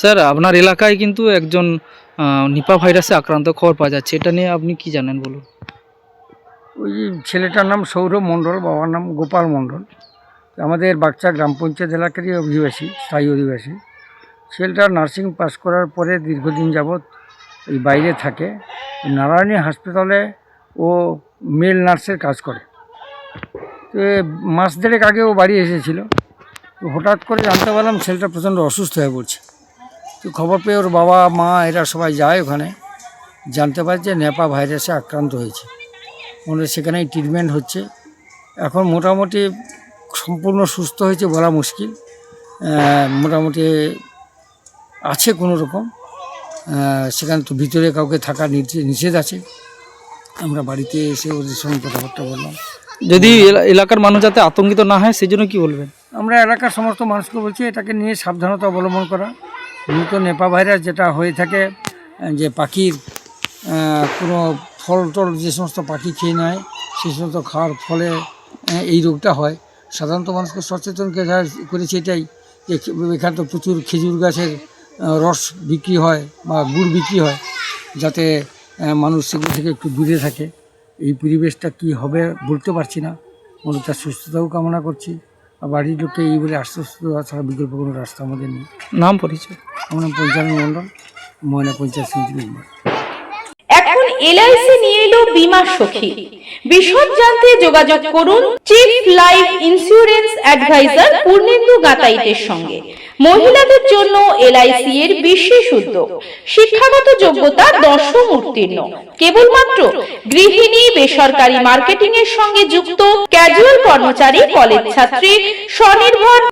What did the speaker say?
Sir, আপনার এলাকায় কিন্তু একজন নিপা ভাইরাসে আক্রান্ত খবর পাওয়া যাচ্ছে। এটা নিয়ে আপনি কি জানেন বলুন? ওই ছেলেটার নাম সৌরভ মণ্ডল, বাবার নাম গোপাল মণ্ডল। আমাদের বাচ্চা গ্রাম পঞ্চায়েত এলাকারই অধিবাসী স্থায়ী অধিবাসী। ছেলেটা নার্সিং পাস করার পরে দীর্ঘদিন যাবৎ এই বাইরে থাকে। নারায়ণী হাসপাতালে ও মেল নার্সের কাজ করে। তো মাস দেড়েক আগে ও বাড়ি এসেছিল। হঠাৎ করে জানতে পারলাম ছেলেটা প্রচণ্ড অসুস্থ হয়ে পড়ছে। খবর পেয়ে ওর বাবা মা এরা সবাই যায় ওখানে। জানতে পারে যে নেপা ভাইরাসে আক্রান্ত হয়েছে। মনে সেখানেই ট্রিটমেন্ট হচ্ছে। এখন মোটামুটি সম্পূর্ণ সুস্থ হয়েছে বলা মুশকিল। মোটামুটি আছে কোনো রকম। সেখানে তো ভিতরে কাউকে থাকা নিষে- নিষেধ আছে। আমরা বাড়িতে এসে ওদের সঙ্গে কথাবার্তা বললাম। যদি এলা- এলাকার মানুষ যাতে আতঙ্কিত না হয় সেই জন্য কি বলবেন? আমরা এলাকার সমস্ত মানুষকে বলছি এটাকে নিয়ে সাবধানতা অবলম্বন করা। মূলত নেপা ভাইরাস যেটা হয়ে থাকে, যে পাখির কোনো ফল টল যে সমস্ত পাখি খেয়ে নেয়, সে সমস্ত খাওয়ার ফলে এই রোগটা হয়। সাধারণত মানুষকে সচেতন করা- করেছে এটাই, যে এখানে তো প্রচুর খেজুর গাছের রস বিক্রি হয় বা গুড় বিক্রি হয়, যাতে মানুষ সেগুলো থেকে একটু দূরে থাকে। এই পরিবেশটা কি হবে বলতে পারছি না। মূলত সুস্থতাও কামনা করছি। বাড়ির লোককে এই বলে আশ্বস্ত দেওয়া ছাড়া বিকল্প কোনো রাস্তা আমাদের নেই। নাম পরিচয়? আমার নাম পঞ্চায়েত মণ্ডল ময়না পঞ্চায়েত সমিতি মেম্বার। এখন এলআইসি নিয়ে এলো বীমা সখী। বিশদ জানতে যোগাযোগ করুন chief life insurance advisor Purnendu গাতাইতের সঙ্গে। মহিলাদের জন্য এলআইসি এর বিশেষ উদ্যোগ। শিক্ষাগত যোগ্যতা দশম উত্তীর্ণ। কেবলমাত্র গৃহিণী, বেসরকারি মার্কেটিং এর সঙ্গে যুক্ত ক্যাজুয়াল কর্মচারী কলেজ ছাত্রী, স্বনির্ভর